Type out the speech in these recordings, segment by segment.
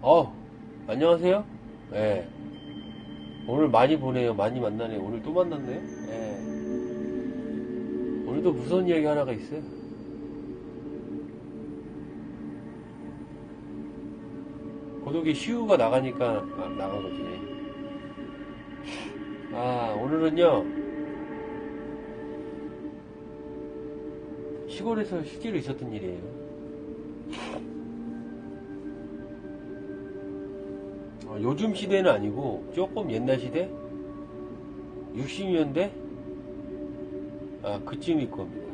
어, 안녕하세요. 예. 오늘 많이 보네요. 많이 만나네. 오늘 또 만났네요. 예. 오늘도 무서운 이야기 하나가 있어요. 고독이 시우가 나가니까 아, 나간 거지. 아, 오늘은요. 시골에서 실제로 있었던 일이에요. 요즘 시대는 아니고 조금 옛날 시대? 60년대? 아, 그쯤일 겁니다.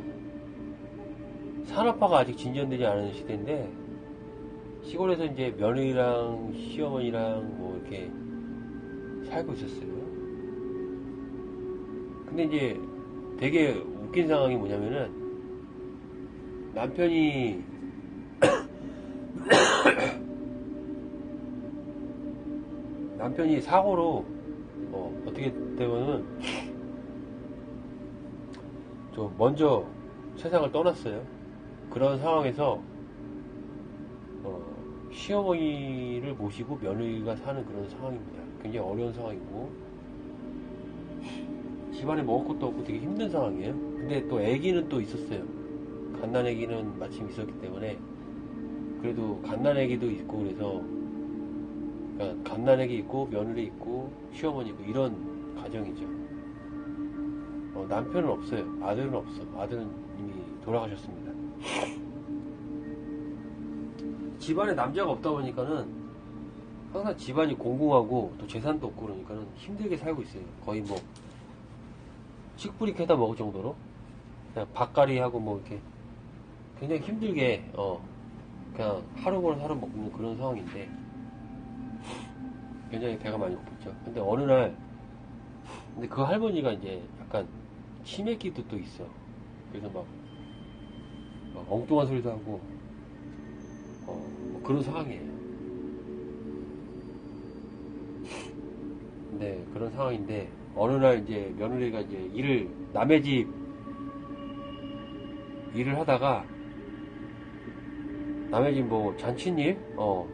산업화가 아직 진전되지 않은 시대인데, 시골에서 이제 며느리랑 시어머니랑 뭐 이렇게 살고 있었어요. 근데 이제 되게 웃긴 상황이 뭐냐면은, 남편이 남편이 사고로 어, 떻게 되면은 좀 먼저 세상을 떠났어요. 그런 상황에서 어, 시어머니를 모시고 며느리가 사는 그런 상황입니다. 굉장히 어려운 상황이고 집안에 먹을 것도 없고 되게 힘든 상황이에요. 근데 또 아기는 또 있었어요. 갓난 아기는 마침 있었기 때문에 그래도 갓난 아기도 있고 그래서 그러니까 갓난애기 있고 며느리 있고 시어머니 있고 이런 가정이죠. 어, 남편은 없어요. 아들은 없어. 아들은 이미 돌아가셨습니다. 집안에 남자가 없다 보니까는 항상 집안이 공공하고 또 재산도 없고 그러니까는 힘들게 살고 있어요. 거의 뭐 식불이 캐다 먹을 정도로 그냥 밥갈이 하고 뭐 이렇게 굉장히 힘들게 어 그냥 하루 벌어 하루 먹는 그런 상황인데 굉장히 배가 많이 고팠죠. 근데 어느 날, 근데 그 할머니가 이제 약간 치매기도 또 있어. 그래서 막, 막 엉뚱한 소리도 하고, 어, 뭐 그런 상황이에요. 네, 그런 상황인데, 어느 날 이제 며느리가 이제 일을, 남의 집 일을 하다가, 남의 집 뭐 잔치일? 어,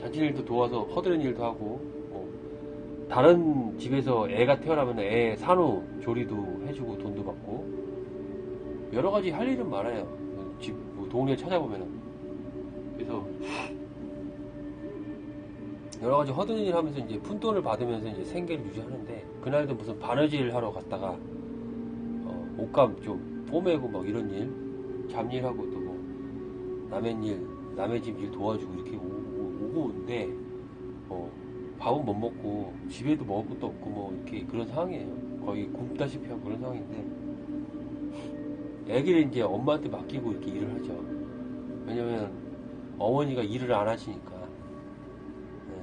잔치일도 도와서 허드렛 일도 하고 뭐 다른 집에서 애가 태어나면 애 산후 조리도 해주고 돈도 받고 여러 가지 할 일은 많아요. 집 뭐 동네 찾아보면은 그래서 여러 가지 허드렛 일 하면서 이제 푼돈을 받으면서 이제 생계를 유지하는데 그날도 무슨 바느질 하러 갔다가 어, 옷감 좀 뽀매고 막 이런 일 잡일하고 또 뭐 남의 일 남의 집 일 도와주고 이렇게 오고 온데 어, 밥은 못 먹고 집에도 먹을 것도 없고 뭐 이렇게 그런 상황이에요. 거의 굶다시피 하고 그런 상황인데 애기를 이제 엄마한테 맡기고 이렇게 일을 하죠. 왜냐면 어머니가 일을 안 하시니까 네,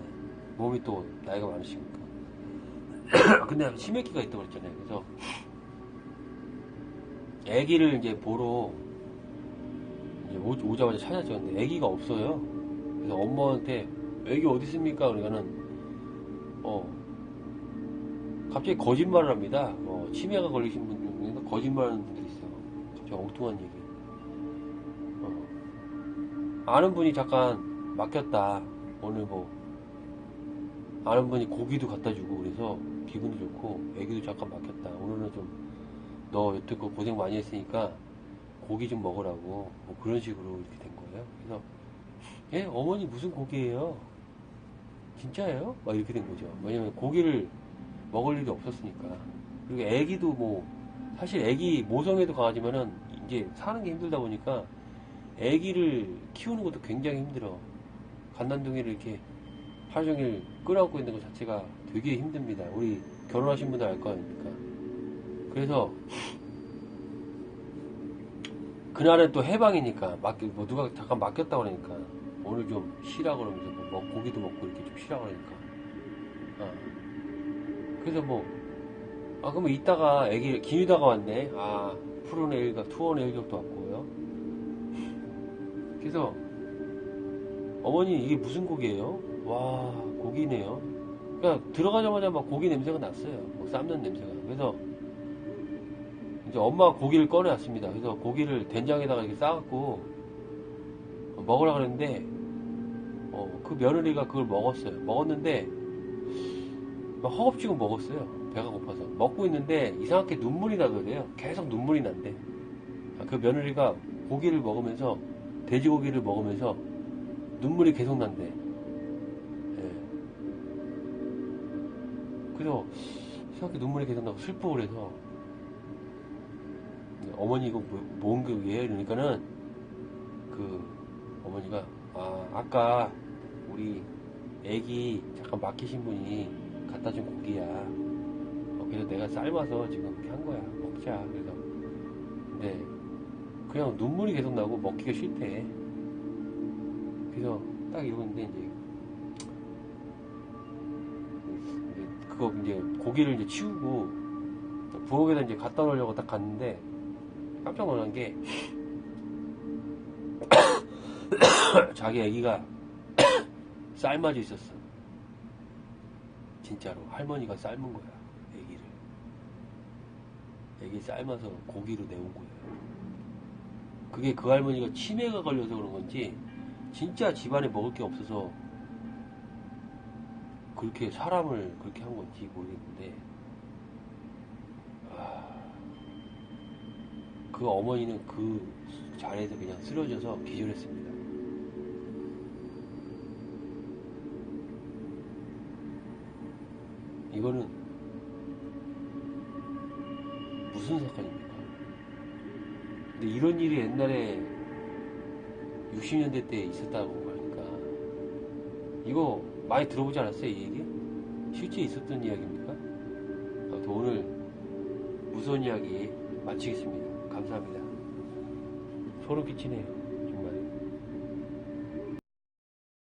몸이 또 나이가 많으시니까. 근데 치매기가 있다고 그랬잖아요. 그래서 애기를 이제 보러 이제 오, 오자마자 찾았죠. 근데 애기가 없어요. 그래서 엄마한테 애기 어디 있습니까? 그러니까는 어 갑자기 거짓말을 합니다. 어, 치매가 걸리신 분 중에 거짓말하는 분들이 있어요. 갑자기 엉뚱한 얘기. 어. 아는 분이 잠깐 맡겼다. 오늘 뭐 아는 분이 고기도 갖다 주고 그래서 기분도 좋고 애기도 잠깐 맡겼다. 오늘은 좀 너 여태껏 고생 많이 했으니까 고기 좀 먹으라고 뭐 그런 식으로 이렇게 된 거예요. 그래서 예, 어머니 무슨 고기예요? 진짜예요? 막 이렇게 된 거죠. 왜냐면 고기를 먹을 일이 없었으니까. 그리고 애기도 뭐, 사실 애기 모성애도 강하지만은 이제 사는 게 힘들다 보니까 애기를 키우는 것도 굉장히 힘들어. 갓난둥이를 이렇게 하루 종일 끌어안고 있는 것 자체가 되게 힘듭니다. 우리 결혼하신 분들 알 거 아닙니까? 그래서 그날은 또 해방이니까 맡겨 뭐 누가 잠깐 맡겼다 그러니까 오늘 좀 쉬라 그러면서 뭐, 뭐 고기도 먹고 이렇게 좀 쉬라 그러니까 어. 그래서 뭐 아 그러면 이따가 애기 김유다가 왔네 아 푸른의 일격 투원의 일격도 왔고요 그래서 어머니 이게 무슨 고기예요? 와 고기네요 그러니까 들어가자마자 막 고기 냄새가 났어요 뭐 삶는 냄새가 그래서 이제 엄마가 고기를 꺼내왔습니다. 그래서 고기를 된장에다가 이렇게 싸갖고 먹으라 그랬는데 어, 그 며느리가 그걸 먹었어요. 먹었는데 막 허겁지겁 먹었어요. 배가 고파서 먹고 있는데 이상하게 눈물이 나더래요. 계속 눈물이 난대. 아, 그 며느리가 고기를 먹으면서 돼지고기를 먹으면서 눈물이 계속 난대. 예. 그래서 이상하게 눈물이 계속 나고 슬프고 그래서 어머니 이거 뭐- 뭔 교육이에요? 이러니까는 그 어머니가 아 아까 우리 애기 잠깐 맡기신 분이 갖다 준 고기야. 어, 그래서 내가 삶아서 지금 이렇게 한 거야. 먹자. 그래서 근데 그냥 눈물이 계속 나고 먹기가 싫대. 그래서 딱 이러는데 이제 그거 이제 고기를 이제 치우고 부엌에다 이제 갖다 놓으려고 딱 갔는데 깜짝 놀란 게 자기 아기가 삶아져 있었어. 진짜로 할머니가 삶은 거야 아기를. 아기 삶아서 고기로 내온 거예요. 그게 그 할머니가 치매가 걸려서 그런 건지 진짜 집안에 먹을 게 없어서 그렇게 사람을 그렇게 한 건지 모르겠는데 아, 그 어머니는 그 자리에서 그냥 쓰러져서 기절했습니다. 이거는 무슨 사건입니까? 근데 이런 일이 옛날에 60년대 때 있었다고 하니까 이거 많이 들어보지 않았어요 이 얘기? 실제 있었던 이야기입니까? 아무튼 오늘 무서운 이야기 마치겠습니다. 감사합니다. 소름 끼치네요.